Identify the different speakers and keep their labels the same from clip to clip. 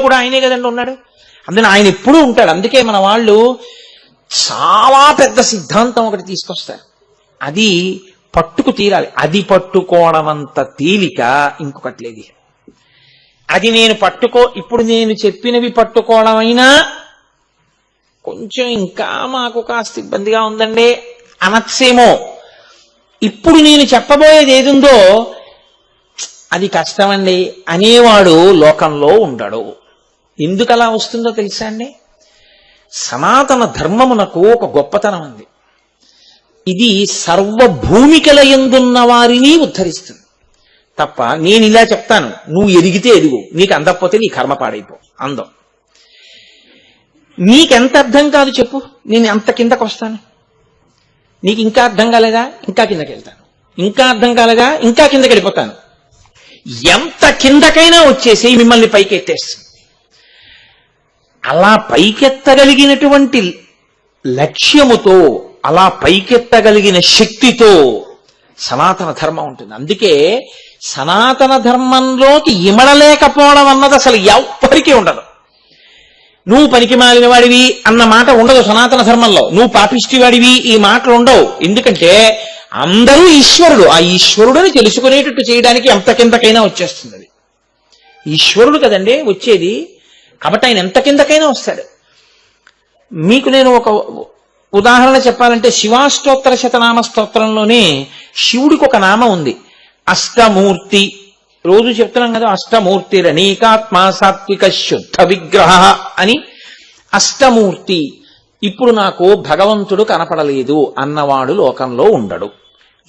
Speaker 1: కూడా ఆయనే కదండి ఉన్నాడు? అందుకని ఆయన ఎప్పుడూ ఉంటాడు. అందుకే మన వాళ్ళు చాలా పెద్ద సిద్ధాంతం ఒకటి తీసుకొస్తారు. అది పట్టుకు తీరాలి. అది పట్టుకోవడం అంత తేలిక ఇంకొకటి లేదు. అది నేను పట్టుకో ఇప్పుడు నేను చెప్పినవి పట్టుకోవడం అయినా కొంచెం ఇంకా మాకు కాస్త ఇబ్బందిగా ఉందండి. అనక్సేమో ఇప్పుడు నేను చెప్పబోయేది ఏదుందో అది కష్టమండి. అనేవాడు లోకంలో ఉండడు. ఎందుకు అలా వస్తుందో తెలుసా అండి? సనాతన ధర్మమునకు ఒక గొప్పతనం ఉంది. ఇది సర్వభూమికల ఎందున్న వారిని ఉద్ధరిస్తుంది. తప్ప నేను ఇలా చెప్తాను నువ్వు ఎదిగితే ఎదుగు నీకు అందకపోతే నీ కర్మ పాడైపో అందం. నీకెంత అర్థం కాదు చెప్పు నేను ఎంత కిందకు వస్తాను? నీకు ఇంకా అర్థం కాలేదా? ఇంకా కిందకి వెళ్తాను. ఇంకా అర్థం కాలేదా? ఇంకా కిందకి వెళ్ళిపోతాను. ఎంత కిందకైనా వచ్చేసి మిమ్మల్ని పైకి ఎత్తేస్తుంది అలా పైకెత్తగలిగినటువంటి లక్ష్యముతో అలా పైకెత్తగలిగిన శక్తితో సనాతన ధర్మం ఉంటుంది. అందుకే సనాతన ధర్మంలోకి ఇమడలేకపోవడం అన్నది అసలు ఎవ్వరికీ ఉండదు. నువ్వు పనికి మాలిన వాడివి అన్న మాట ఉండదు సనాతన ధర్మంలో. నువ్వు పాపిష్టి వాడివి ఈ మాటలు ఉండవు. ఎందుకంటే అందరూ ఈశ్వరుడు. ఆ ఈశ్వరుడిని తెలుసుకునేటట్టు చేయడానికి ఎంత కిందకైనా వచ్చేస్తుంది అది. ఈశ్వరుడు కదండి వచ్చేది కాబట్టి ఆయన ఎంత కిందకైనా వస్తాడు. మీకు నేను ఒక ఉదాహరణ చెప్పాలంటే శివాష్టోత్తర శతనామ స్తోత్రంలోనే శివుడికి ఒక నామం ఉంది. అష్టమూర్తి. రోజు చెప్తున్నాం కదా అష్టమూర్తి రణీకాత్మ సాత్విక శుద్ధ విగ్రహ అని. అష్టమూర్తి. ఇప్పుడు నాకు భగవంతుడు కనపడలేదు అన్నవాడు లోకంలో ఉండడు.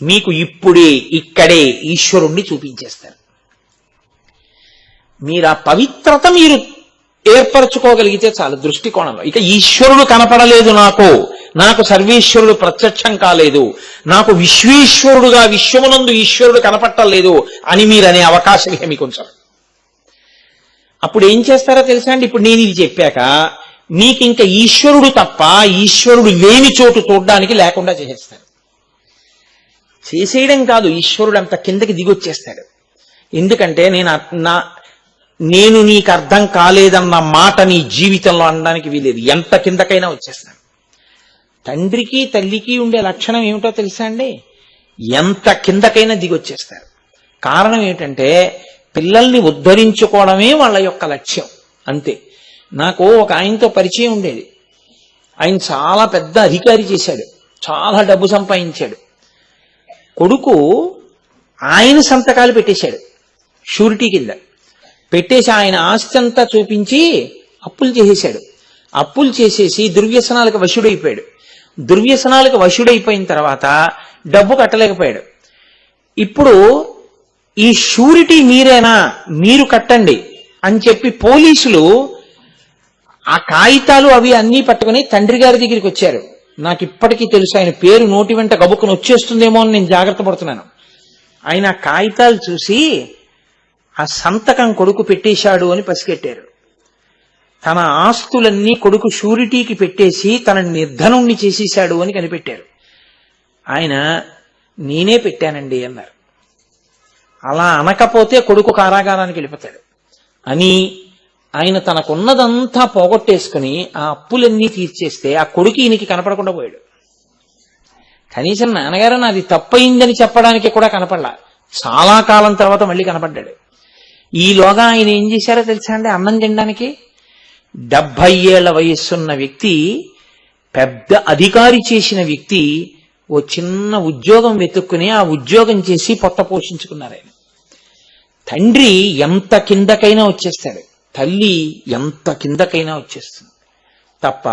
Speaker 1: మీకు ఇప్పుడే ఇక్కడే ఈశ్వరుణ్ణి చూపించేస్తారు మీరు ఆ పవిత్రత మీరు ఏర్పరచుకోగలిగితే చాలు దృష్టికోణంలో. ఇక ఈశ్వరుడు కనపడలేదు నాకు. నాకు సర్వేశ్వరుడు ప్రత్యక్షం కాలేదు. నాకు విశ్వేశ్వరుడుగా విశ్వమునందు ఈశ్వరుడు కనపట్టలేదు అని మీరు అనే అవకాశం ఏమి కొంచెం అప్పుడు ఏం చేస్తారో తెలుసా అండి? ఇప్పుడు నేను ఇది చెప్పాక మీకు ఇంకా ఈశ్వరుడు తప్ప ఈశ్వరుడు లేని చోటు చూడడానికి లేకుండా చేసేస్తాడు చేసేయడం కాదు ఈశ్వరుడు అంత కిందకి దిగొచ్చేస్తాడు. ఎందుకంటే నేను నా నేను నీకు అర్థం కాలేదన్న మాట నీ జీవితంలో అనడానికి వీలేదు. ఎంత కిందకైనా వచ్చేస్తాను. తండ్రికి తల్లికి ఉండే లక్షణం ఏమిటో తెలుసా అండి? ఎంత కిందకైనా దిగొచ్చేస్తారు. కారణం ఏంటంటే పిల్లల్ని ఉద్ధరించుకోవడమే వాళ్ళ యొక్క లక్ష్యం. అంతే. నాకు ఒక ఆయనతో పరిచయం ఉండేది. ఆయన చాలా పెద్ద అధికారి చేశాడు. చాలా డబ్బు సంపాదించాడు. కొడుకు ఆయన సంతకాలు పెట్టేశాడు. షూరిటీ కింద. పెట్టేసి ఆయన ఆస్తి అంతా చూపించి అప్పులు చేసేశాడు. అప్పులు చేసేసి దుర్వ్యసనాలకు వశుడైపోయాడు. దుర్వ్యసనాలకు వశుడైపోయిన తర్వాత డబ్బు కట్టలేకపోయాడు. ఇప్పుడు ఈ షూరిటీ మీరేనా? మీరు కట్టండి అని చెప్పి పోలీసులు ఆ కాగితాలు అవి అన్నీ పట్టుకుని తండ్రి గారి దగ్గరికి వచ్చారు. నాకు ఇప్పటికీ తెలుసు ఆయన పేరు నోటి వెంట గబుక్కుని వచ్చేస్తుందేమో అని నేను జాగ్రత్త పడుతున్నాను. ఆయన కాగితాలు చూసి ఆ సంతకం కొడుకు పెట్టేశాడు అని పసిగట్టారు. తన ఆస్తులన్నీ కొడుకు షూరిటీకి పెట్టేసి తన నిర్ధనుణ్ణి చేసేశాడు అని కనిపెట్టారు. ఆయన నేనే పెట్టానండి అన్నారు. అలా అనకపోతే కొడుకు కారాగారానికి వెళ్ళిపోతాడు. అని ఆయన తనకున్నదంతా పోగొట్టేసుకుని ఆ అప్పులన్నీ తీర్చేస్తే ఆ కొడుకు ఈయనకి కనపడకుండా పోయాడు. కనీసం నాన్నగారు నాది తప్పయిందని చెప్పడానికి కూడా కనపడలా. చాలా కాలం తర్వాత మళ్ళీ కనపడ్డాడు. ఈలోగా ఆయన ఏం చేశారో తెలుసా అండి? అన్నం తినడానికి? డెబ్భై ఏళ్ళ వయస్సున్న వ్యక్తి పెద్ద అధికారి చేసిన వ్యక్తి ఓ చిన్న ఉద్యోగం వెతుక్కుని ఆ ఉద్యోగం చేసి పొట్ట పోషించుకున్నారు ఆయన. తండ్రి ఎంత కిందకైనా వచ్చేస్తాడు. తల్లి ఎంత కిందకైనా వచ్చేస్తుంది. తప్ప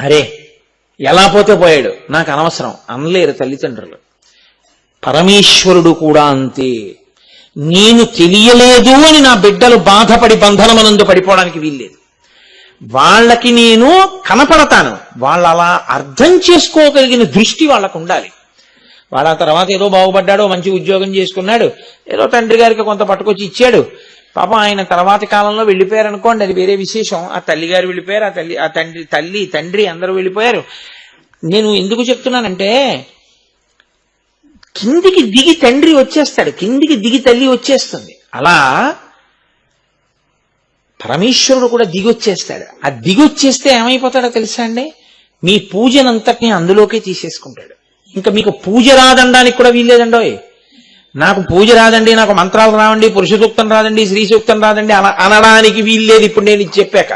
Speaker 1: అరే ఎలా పోతే పోయాడు? నాకు అనవసరం. అనలేరు తల్లిదండ్రులు. పరమేశ్వరుడు కూడా అంతే. నేను తెలియలేదు అని నా బిడ్డలు బాధపడి బంధనమనందు పడిపోవడానికి వీల్లేదు. వాళ్ళకి నేను కనపడతాను. వాళ్ళు అలా అర్థం చేసుకోగలిగిన దృష్టి వాళ్ళకు ఉండాలి. వాడు ఆ తర్వాత ఏదో బాగుపడ్డాడో మంచి ఉద్యోగం చేసుకున్నాడు ఏదో తండ్రి గారికి కొంత పట్టుకొచ్చి ఇచ్చాడు. పాపం ఆయన తర్వాతి కాలంలో వెళ్ళిపోయారు అనుకోండి అది వేరే విశేషం. ఆ తల్లి గారు వెళ్ళిపోయారు ఆ తల్లి ఆ తండ్రి తల్లి తండ్రి అందరూ వెళ్ళిపోయారు. నేను ఎందుకు చెప్తున్నానంటే కిందికి దిగి తండ్రి వచ్చేస్తాడు. కిందికి దిగి తల్లి వచ్చేస్తుంది. అలా పరమేశ్వరుడు కూడా దిగొచ్చేస్తాడు ఆ దిగొచ్చేస్తే ఏమైపోతాడో తెలుసా అండి? మీ పూజనంతటిని అందులోకే తీసేసుకుంటాడు. ఇంకా మీకు పూజ రాదనడానికి కూడా వీల్లేదండోయ్ నాకు పూజ రాదండి నాకు మంత్రాలు రావండి పురుష సూక్తం రాదండి శ్రీ సూక్తం రాదండి అన- అనడానికి వీల్లేదు ఇప్పుడు నేను ఇది చెప్పాక.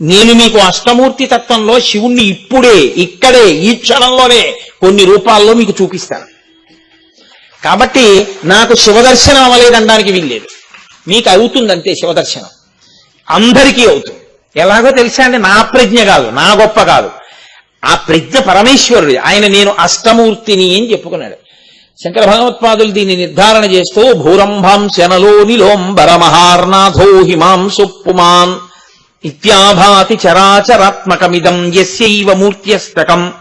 Speaker 1: నేను మీకు అష్టమూర్తి తత్వంలో శివుణ్ణి ఇప్పుడే ఇక్కడే ఈ క్షణంలోనే కొన్ని రూపాల్లో మీకు చూపిస్తాను. కాబట్టి నాకు శివదర్శనం అవ్వలేదనడానికి వీల్లేదు. మీకు అవుతుందంతే శివదర్శనం. అందరికీ అవుతుంది. ఎలాగో తెలుసా అండి? నా ప్రజ్ఞ కాదు నా గొప్ప కాదు. ఆ ప్రజ్ఞ పరమేశ్వరుడు ఆయన నేను అష్టమూర్తిని అని చెప్పుకున్నాడు. శంకర భగవత్పాదులు దీన్ని నిర్ధారణ చేస్తూ భూరంభాం శనలో నిలోంబరమహార్నాథో హిమాంసు పుమాన్ ఇత్యాభాతి చరాచరాత్మకమిదం ఎస్యైవ మూర్త్యస్తకం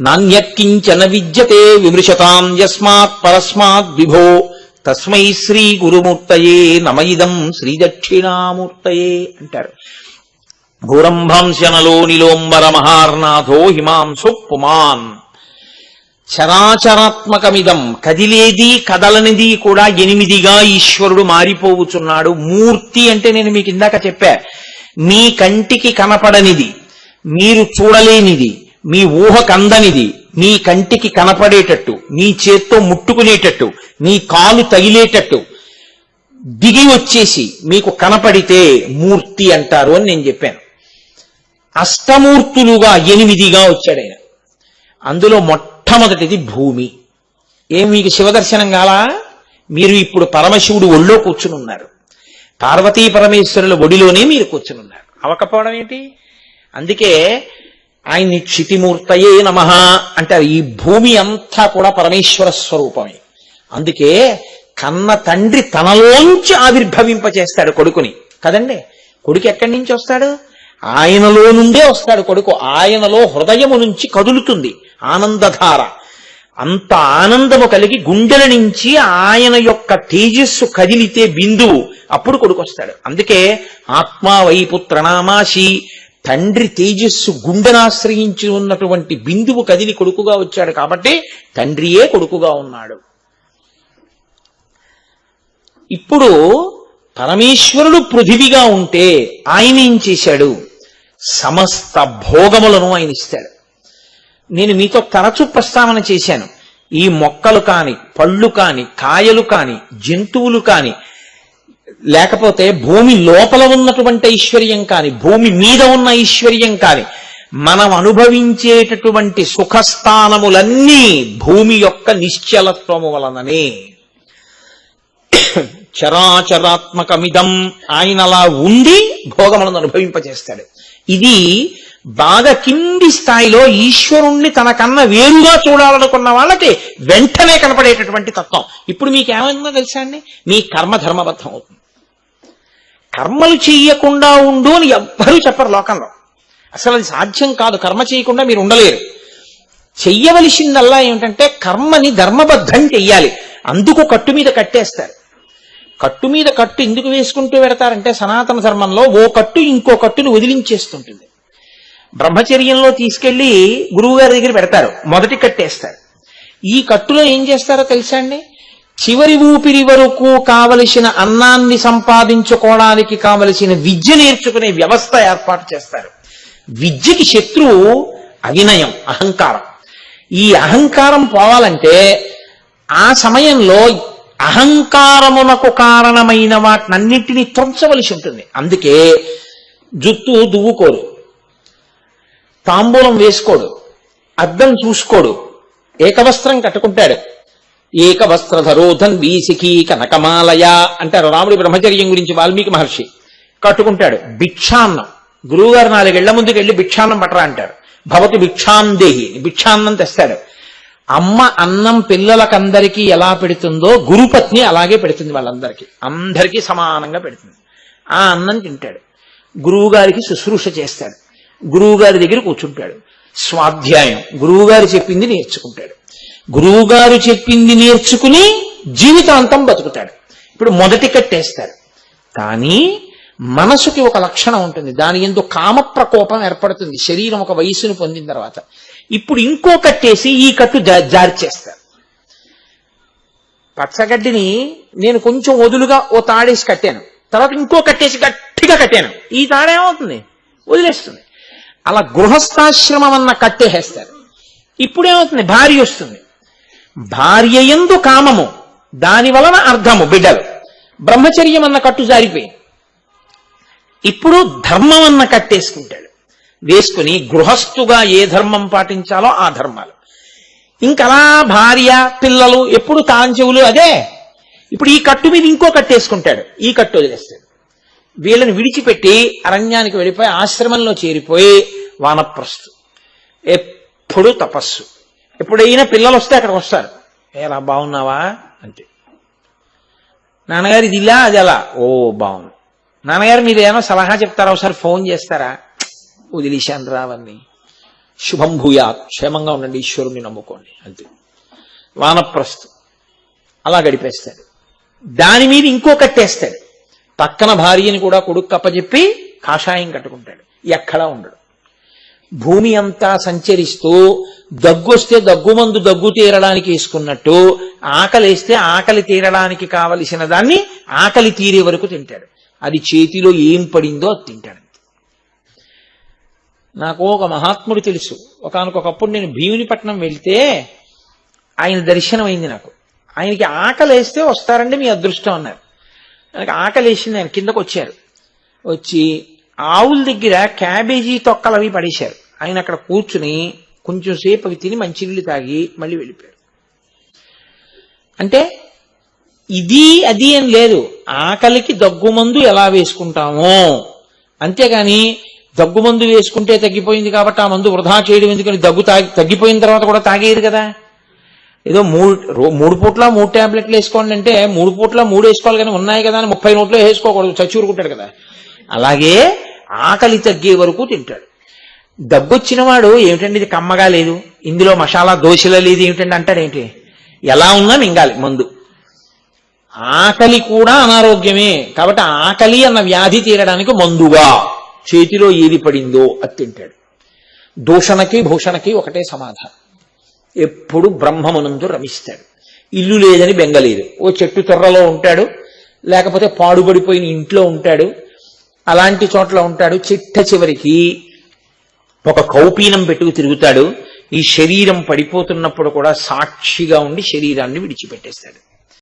Speaker 1: నాణ్యత్కించన విద్యతే విమృశతాం యస్మాత్ పరస్మాత్ విభో. తస్మై శ్రీ గురుమూర్తయే నమయిదం శ్రీ దక్షిణామూర్తయే అంటారు. భూరంభంశనలో నిలోంబర మహార్నాథో హిమాంసు పుమాన్. చరాచరాత్మకమిదం కదిలేది కదలనిది కూడా ఎనిమిదిగా ఈశ్వరుడు మారిపోవుచున్నాడు. మూర్తి అంటే నేను మీకు ఇందాక చెప్పా. మీ కంటికి కనపడనిది. మీరు చూడలేనిది. మీ ఊహకందనిది మీ కంటికి కనపడేటట్టు మీ చేత్తో ముట్టుకునేటట్టు మీ కాలు తగిలేటట్టు దిగి వచ్చేసి మీకు కనపడితే మూర్తి అంటారు అని నేను చెప్పాను. అష్టమూర్తులుగా ఎనిమిదిగా వచ్చాడు ఆయన. అందులో మొట్టమొదటిది భూమి. ఏం మీకు శివదర్శనం కాలా? మీరు ఇప్పుడు పరమశివుడు ఒళ్ళో కూర్చుని ఉన్నారు పార్వతీ పరమేశ్వరుల ఒడిలోనే మీరు కూర్చుని ఉన్నారు అవకపోవడం ఏంటి? అందుకే ఆయన్ని క్షితిమూర్తయే నమ అంటారు ఈ భూమి అంతా కూడా పరమేశ్వర స్వరూపమే. అందుకే కన్న తండ్రి తనలోంచి ఆవిర్భవింపచేస్తాడు కొడుకుని. కదండి? కొడుకు ఎక్కడి నుంచి వస్తాడు? ఆయనలో నుండే వస్తాడు కొడుకు. ఆయనలో హృదయము నుంచి కదులుతుంది ఆనందధార. అంత ఆనందము కలిగి గుండెల నుంచి ఆయన యొక్క తేజస్సు కదిలితే బిందువు. అప్పుడు కొడుకు వస్తాడు. అందుకే ఆత్మా వైపుత్రనామాసి తండ్రి తేజస్సు గుండెనాశ్రయించి ఉన్నటువంటి బిందువు కదిలి కొడుకుగా వచ్చాడు కాబట్టి తండ్రియే కొడుకుగా ఉన్నాడు. ఇప్పుడు పరమేశ్వరుడు పృథివిగా ఉంటే ఆయన ఏం చేశాడు? సమస్త భోగములను ఆయన ఇస్తాడు. నేను మీతో తరచు ప్రస్తావన చేశాను. ఈ మొక్కలు కాని పళ్ళు కాని కాయలు కాని జంతువులు కాని లేకపోతే భూమి లోపల ఉన్నటువంటి ఐశ్వర్యం కాని భూమి మీద ఉన్న ఐశ్వర్యం కాని మనం అనుభవించేటటువంటి సుఖస్థానములన్నీ భూమి యొక్క నిశ్చలత్వము వలననే. చరాచరాత్మకమిదం ఆయన అలా ఉండి భోగములను అనుభవింపజేస్తాడు. ఇది బాగా కింది స్థాయిలో ఈశ్వరుణ్ణి తనకన్నా వేరుగా చూడాలనుకున్న వాళ్ళకి వెంటనే కనపడేటటువంటి తత్వం. ఇప్పుడు మీకు ఏమైందో తెలుసా అండి? మీ కర్మ ధర్మబద్ధం అవుతుంది కర్మలు చెయ్యకుండా ఉండు అని ఎవ్వరూ చెప్పరు లోకంలో. అసలు అది సాధ్యం కాదు. కర్మ చేయకుండా మీరు ఉండలేరు. చెయ్యవలసిందల్లా ఏమిటంటే కర్మని ధర్మబద్ధం చెయ్యాలి. అందుకు కట్టు మీద కట్టేస్తారు. కట్టు మీద కట్టు ఎందుకు వేసుకుంటూ పెడతారంటే సనాతన ధర్మంలో ఓ కట్టు ఇంకో కట్టుని వదిలించేస్తుంటుంది. బ్రహ్మచర్యంలో తీసుకెళ్ళి గురువుగారి దగ్గర పెడతారు. మొదటి కట్టేస్తారు. ఈ కట్టులో ఏం చేస్తారో తెలుసా అండి? చివరి ఊపిరి వరకు కావలసిన అన్నాన్ని సంపాదించుకోవడానికి కావలసిన విద్య నేర్చుకునే వ్యవస్థ ఏర్పాటు చేస్తారు. విద్యకి శత్రువు అవినయం అహంకారం. ఈ అహంకారం పోవాలంటే ఆ సమయంలో అహంకారమునకు కారణమైన వాటినన్నింటినీ త్రుంచవలసి ఉంటుంది. అందుకే జుత్తు దువ్వుకోడు తాంబూలం వేసుకోడు అద్దం చూసుకోడు ఏకవస్త్రం కట్టుకుంటాడు. ఏకవస్త్రధరోధన్ వీసికి కనకమాలయ అంటారు. రాముడి బ్రహ్మచర్యం గురించి వాల్మీకి మహర్షి కట్టుకుంటాడు. భిక్షాన్నం. గురువుగారు నాలుగేళ్ళ ముందుకు వెళ్ళి భిక్షాన్నం పట్టరా అంటారు. భవతి భిక్షాందేహి భిక్షాన్నం తెస్తాడు. అమ్మ అన్నం పిల్లలకందరికీ ఎలా పెడుతుందో గురుపత్ని అలాగే పెడుతుంది వాళ్ళందరికీ. అందరికీ సమానంగా పెడుతుంది. ఆ అన్నం తింటాడు. గురువుగారికి శుశ్రూష చేస్తాడు. గురువుగారి దగ్గర కూర్చుంటాడు. స్వాధ్యాయం. గురువుగారు చెప్పింది నేర్చుకుంటాడు. గురువుగారు చెప్పింది నేర్చుకుని జీవితాంతం బతుకుతాడు. ఇప్పుడు మొదటి కట్టేస్తారు. కానీ మనసుకి ఒక లక్షణం ఉంటుంది. దాని ఎందు కామ ప్రకోపం ఏర్పడుతుంది. శరీరం ఒక వయసును పొందిన తర్వాత. ఇప్పుడు ఇంకో కట్టేసి ఈ కట్టు జా- జారి చేస్తారు పచ్చగడ్డిని నేను కొంచెం వదులుగా ఓ తాడేసి కట్టాను. తర్వాత ఇంకో కట్టేసి గట్టిగా కట్టాను. ఈ తాడేమవుతుంది వదిలేస్తుంది. అలా గృహస్థాశ్రమం అన్న కట్టేసేస్తారు. ఇప్పుడేమవుతుంది? భార్య వస్తుంది. భార్య ఎందు కామము దాని వలన అర్థము బిడ్డలు. బ్రహ్మచర్యం అన్న కట్టు జారిపోయింది. ఇప్పుడు ధర్మం అన్న కట్టేసుకుంటాడు. వేసుకుని గృహస్థుగా ఏ ధర్మం పాటించాలో ఆ ధర్మాలు. ఇంకలా భార్య పిల్లలు ఎప్పుడు తాంచెవులు అదే. ఇప్పుడు ఈ కట్టు మీద ఇంకో కట్టేసుకుంటాడు ఈ కట్టు వదిలేస్తాడు. వీళ్ళని విడిచిపెట్టి అరణ్యానికి వెళ్ళిపోయి ఆశ్రమంలో చేరిపోయి వానప్రస్థు. ఎప్పుడు తపస్సు. ఎప్పుడైనా పిల్లలు వస్తే అక్కడికి వస్తారు. ఎలా బాగున్నావా? అంటే. నాన్నగారు ఇది ఇలా అది అలా. ఓ బాగుంది. నాన్నగారు మీరు ఏమైనా సలహా చెప్తారా? ఒకసారి ఫోన్ చేస్తారా? వదిలేశాను రావన్నీ శుభం భూయా క్షేమంగా ఉండండి ఈశ్వరుని నమ్ముకోండి. అంతే. వానప్రస్థు. అలా గడిపేస్తాడు. దాని మీద ఇంకో కట్టేస్తాడు. పక్కన భార్యని కూడా కొడుకు కప్పచెప్పి కాషాయం కట్టుకుంటాడు. ఎక్కడా ఉండడు. భూమి అంతా సంచరిస్తూ దగ్గొస్తే దగ్గుమందు దగ్గు తీరడానికి వేసుకున్నట్టు ఆకలేస్తే ఆకలి తీరడానికి కావలసిన దాన్ని ఆకలి తీరే వరకు తింటాడు. అది చేతిలో ఏం పడిందో అది తింటాడు. నాకు ఒక మహాత్ముడు తెలుసు. ఒకనకొకప్పుడు నేను భీమునిపట్నం వెళ్తే ఆయన దర్శనం అయింది నాకు. ఆయనకి ఆకలేస్తే వస్తారండి మీ అదృష్టం అన్నారు. నాకు ఆకలి వేసింది ఆయన కిందకు వచ్చారు వచ్చి ఆవుల దగ్గర క్యాబేజీ తొక్కలు అవి పడేశారు. ఆయన అక్కడ కూర్చుని కొంచెం సేపు అవి తిని మంచినీళ్ళు తాగి మళ్ళీ వెళ్ళిపోయారు అంటే ఇది అది ఏం లేదు. ఆకలికి దగ్గుమందు ఎలా వేసుకుంటామో. అంతేగాని దగ్గుమందు వేసుకుంటే తగ్గిపోయింది కాబట్టి ఆ మందు వృధా చేయడం ఎందుకని దగ్గు తాగి తగ్గిపోయిన తర్వాత కూడా తాగేది కదా. ఏదో మూడు రో- మూడు పూట్ల మూడు ట్యాబ్లెట్లు వేసుకోండి అంటే మూడు పూట్ల మూడు వేసుకోవాలి కానీ ఉన్నాయి కదా అని ముప్పై నోట్లో వేసుకోకూడదు. చచ్చి ఊరుకుంటాడు కదా. అలాగే ఆకలి తగ్గే వరకు తింటాడు. దగ్గొచ్చిన వాడు ఏమిటండి ఇది కమ్మగా లేదు? ఇందులో మసాలా దోశల లేదు ఏమిటండి అంటారు ఏంటి? ఎలా ఉన్నా మింగాలి మందు. ఆకలి కూడా అనారోగ్యమే. కాబట్టి ఆకలి అన్న వ్యాధి తీరడానికి మందుగా. చేతిలో ఏది పడిందో అది తింటాడు. దూషణకి భూషణకి ఒకటే సమాధానం. ఎప్పుడు బ్రహ్మమునందు రమిస్తాడు. ఇల్లు లేదని బెంగలేదు. ఓ చెట్టు తొర్రలో ఉంటాడు. లేకపోతే పాడుబడిపోయిన ఇంట్లో ఉంటాడు. అలాంటి చోట్ల ఉంటాడు. చిట్ట చివరికి ఒక కౌపీనం పెట్టుకు తిరుగుతాడు. ఈ శరీరం పడిపోతున్నప్పుడు కూడా సాక్షిగా ఉండి శరీరాన్ని విడిచిపెట్టేస్తాడు.